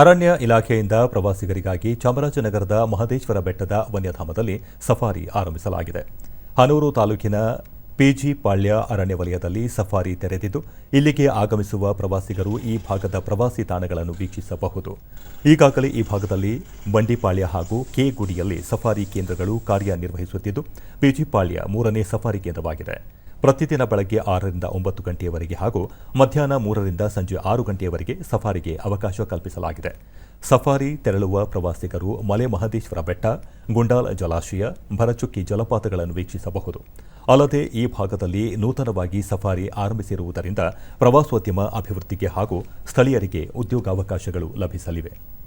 ಅರಣ್ಯ ಇಲಾಖೆಯಿಂದ ಪ್ರವಾಸಿಗರಿಗಾಗಿ ಚಾಮರಾಜನಗರದ ಮಹದೇಶ್ವರ ಬೆಟ್ಟದ ವನ್ಯಧಾಮದಲ್ಲಿ ಸಫಾರಿ ಆರಂಭಿಸಲಾಗಿದೆ. ಹನೂರು ತಾಲೂಕಿನ ಪಿಜಿ ಪಾಳ್ಯ ಅರಣ್ಯ ವಲಯದಲ್ಲಿ ಸಫಾರಿ ತೆರೆದಿದ್ದು, ಇಲ್ಲಿಗೆ ಆಗಮಿಸುವ ಪ್ರವಾಸಿಗರು ಈ ಭಾಗದ ಪ್ರವಾಸಿ ತಾಣಗಳನ್ನು ವೀಕ್ಷಿಸಬಹುದು. ಈಗಾಗಲೇ ಈ ಭಾಗದಲ್ಲಿ ಬಂಡಿಪಾಳ್ಯ ಹಾಗೂ ಕೆ ಗುಡಿಯಲ್ಲಿ ಸಫಾರಿ ಕೇಂದ್ರಗಳು ಕಾರ್ಯನಿರ್ವಹಿಸುತ್ತಿದ್ದು, ಪಿಜಿ ಪಾಳ್ಯ ಮೂರನೇ ಸಫಾರಿ ಕೇಂದ್ರವಾಗಿದೆ. ಪ್ರತಿದಿನ ಬೆಳಗ್ಗೆ ಆರರಿಂದ ಒಂಬತ್ತು ಗಂಟೆಯವರೆಗೆ ಹಾಗೂ ಮಧ್ಯಾಹ್ನ ಮೂರರಿಂದ ಸಂಜೆ ಆರು ಗಂಟೆಯವರೆಗೆ ಸಫಾರಿಗೆ ಅವಕಾಶ ಕಲ್ಪಿಸಲಾಗಿದೆ. ಸಫಾರಿ ತೆರಳುವ ಪ್ರವಾಸಿಗರು ಮಲೆ ಮಹದೇಶ್ವರ ಬೆಟ್ಟ, ಗುಂಡಾಲ್ ಜಲಾಶಯ, ಭರಚುಕ್ಕಿ ಜಲಪಾತಗಳನ್ನು ವೀಕ್ಷಿಸಬಹುದು. ಅಲ್ಲದೆ ಈ ಭಾಗದಲ್ಲಿ ನೂತನವಾಗಿ ಸಫಾರಿ ಆರಂಭಿಸಿರುವುದರಿಂದ ಪ್ರವಾಸೋದ್ಯಮ ಅಭಿವೃದ್ಧಿಗೆ ಹಾಗೂ ಸ್ಥಳೀಯರಿಗೆ ಉದ್ಯೋಗಾವಕಾಶಗಳು ಲಭಿಸಲಿವೆ.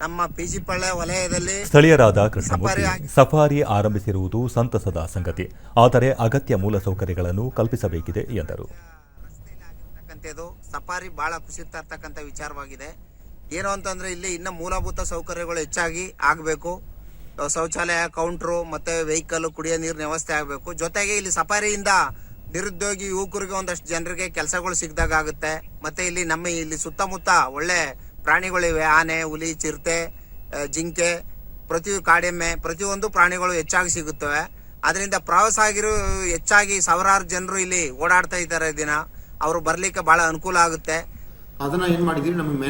ನಮ್ಮ ಪಿಜಿ ಪಳ್ಳೆ ವಲಯದಲ್ಲಿ ಸ್ಥಳೀಯರಾದ ಕೃಷ್ಣಮೂರ್ತಿ ಸಫಾರಿ ಆರಂಭಿಸಿರುವುದು ಸಂತಸದ ಸಂಗತಿ. ಆದರೆ ಅಗತ್ಯ ಮೂಲಸೌಕರ್ಯಗಳನ್ನು ಕಲ್ಪಿಸಬೇಕಿದೆ ಎಂದರು. ಸಫಾರಿ ಬಹಳ ಖುಷಿ ತರ್ತಕ್ಕಂಥ ವಿಚಾರವಾಗಿದೆ. ಏನು ಅಂತಂದ್ರೆ ಇಲ್ಲಿ ಇನ್ನ ಮೂಲಭೂತ ಸೌಕರ್ಯಗಳು ಹೆಚ್ಚಾಗಿ ಆಗಬೇಕು. ಶೌಚಾಲಯ ಕೌಂಟ್ರು ಮತ್ತೆ ವೆಹಿಕಲ್ ಕುಡಿಯೋ ನೀರಿನ ವ್ಯವಸ್ಥೆ ಆಗಬೇಕು. ಜೊತೆಗೆ ಇಲ್ಲಿ ಸಫಾರಿಯಿಂದ ನಿರುದ್ಯೋಗಿ ಯುವಕರಿಗೆ ಒಂದಷ್ಟು ಜನರಿಗೆ ಕೆಲಸಗಳು ಸಿಗ್ದಾಗ ಆಗುತ್ತೆ. ಮತ್ತೆ ಇಲ್ಲಿ ನಮ್ಮ ಇಲ್ಲಿ ಸುತ್ತಮುತ್ತ ಒಳ್ಳೆ ಪ್ರಾಣಿಗಳಿವೆ ಆನೆ ಹುಲಿ ಚಿರತೆ ಜಿಂಕೆ ಪ್ರತಿ ಕಾಡೆಮ್ಮೆ ಪ್ರತಿಯೊಂದು ಪ್ರಾಣಿಗಳು ಹೆಚ್ಚಾಗಿ ಸಿಗುತ್ತವೆ. ಅದರಿಂದ ಪ್ರವಾಸ ಆಗಿರೋ ಹೆಚ್ಚಾಗಿ ಸಾವಿರಾರು ಜನರು ಇಲ್ಲಿ ಓಡಾಡ್ತಾ ಇದ್ದಾರೆ ದಿನ. ಅವರು ಬರಲಿಕ್ಕೆ ಬಹಳ ಅನುಕೂಲ ಆಗುತ್ತೆ.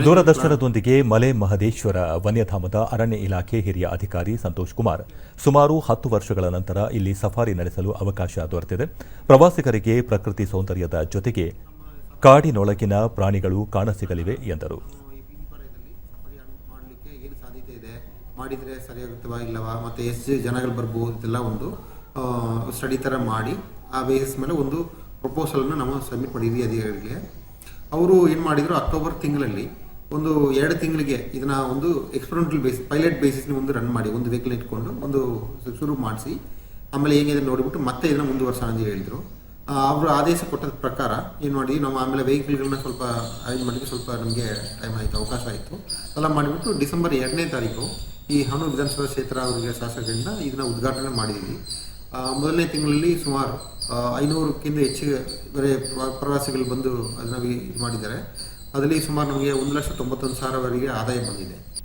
ದೂರದರ್ಶನದೊಂದಿಗೆ ಮಲೆ ಮಹದೇಶ್ವರ ವನ್ಯಧಾಮದ ಅರಣ್ಯ ಇಲಾಖೆ ಹಿರಿಯ ಅಧಿಕಾರಿ ಸಂತೋಷ್ ಕುಮಾರ್. ಸುಮಾರು ಹತ್ತು ವರ್ಷಗಳ ನಂತರ ಇಲ್ಲಿ ಸಫಾರಿ ನಡೆಸಲು ಅವಕಾಶ ದೊರೆತಿದೆ. ಪ್ರವಾಸಿಗರಿಗೆ ಪ್ರಕೃತಿ ಸೌಂದರ್ಯದ ಜೊತೆಗೆ ಕಾಡಿನೊಳಗಿನ ಪ್ರಾಣಿಗಳು ಕಾಣಸಿಗಲಿವೆ ಎಂದರು ಈ ಬೀದಿ ಪಾಳ್ಯದಲ್ಲಿ ಸಫಾರಿ ಮಾಡಲಿಕ್ಕೆ ಏನು ಸಾಧ್ಯತೆ ಇದೆ ಮಾಡಿದರೆ ಸರಿಯಾಗುತ್ತವಾ ಇಲ್ಲವಾ, ಮತ್ತು ಎಷ್ಟು ಜನಗಳು ಬರ್ಬೋದು ಇದೆಲ್ಲ ಒಂದು ಸ್ಟಡಿ ಥರ ಮಾಡಿ, ಆ ಬೇಸಿಸ್ ಮೇಲೆ ಒಂದು ಪ್ರಪೋಸಲನ್ನು ನಾವು ಸಬ್ಮಿಟ್ ಮಾಡಿದ್ವಿ ಅಧಿಕಾರಿಗಳಿಗೆ. ಅವರು ಏನು ಮಾಡಿದರು ಅಕ್ಟೋಬರ್ ತಿಂಗಳಲ್ಲಿ ಒಂದು ಎರಡು ತಿಂಗಳಿಗೆ ಇದನ್ನ ಒಂದು ಎಕ್ಸ್ಪೆರಿಮೆಂಟಲ್ ಬೇಸ್ ಪೈಲಟ್ ಬೇಸಿಸ್ನ ಒಂದು ರನ್ ಮಾಡಿ, ಒಂದು ವೆಹಿಕಲ್ ಇಟ್ಕೊಂಡು ಒಂದು ಶುರು ಮಾಡಿಸಿ, ಆಮೇಲೆ ಹೇಗಿದೆ ನೋಡಿಬಿಟ್ಟು ಮತ್ತೆ ಇದನ್ನ ಮುಂದುವರ್ಸೋಣ ಅಂತ ಹೇಳಿದರು. ಅವರು ಆದೇಶ ಕೊಟ್ಟದ ಪ್ರಕಾರ ಏನು ಮಾಡಿದ್ವಿ, ನಾವು ಆಮೇಲೆ ವೆಹಿಕಲ್ಗಳನ್ನ ಸ್ವಲ್ಪ ಅರೇಂಜ್ ಮಾಡಿದ್ವಿ, ಸ್ವಲ್ಪ ನಮಗೆ ಟೈಮ್ ಆಯಿತು, ಅವಕಾಶ ಆಯಿತು. ಎಲ್ಲ ಮಾಡಿಬಿಟ್ಟು ಡಿಸೆಂಬರ್ ಎರಡನೇ ತಾರೀಕು ಈ ಹನೂರು ವಿಧಾನಸಭಾ ಕ್ಷೇತ್ರ ಅವರಿಗೆ ಶಾಸಕರಿಂದ ಇದನ್ನ ಉದ್ಘಾಟನೆ ಮಾಡಿದ್ದೀವಿ ಮೊದಲನೇ ತಿಂಗಳಲ್ಲಿ ಸುಮಾರು ಐನೂರಕ್ಕಿಂತ ಹೆಚ್ಚಿಗೆ ಬೇರೆ ಪ್ರ- ಪ್ರವಾಸಿಗಳು ಬಂದು ಅದನ್ನ ಇದು ಮಾಡಿದ್ದಾರೆ. ಅದರಲ್ಲಿ ಸುಮಾರು ನಮಗೆ ಒಂದು ಲಕ್ಷ ತೊಂಬತ್ತೊಂದು ಸಾವಿರವರೆಗೆ ಆದಾಯ ಬಂದಿದೆ.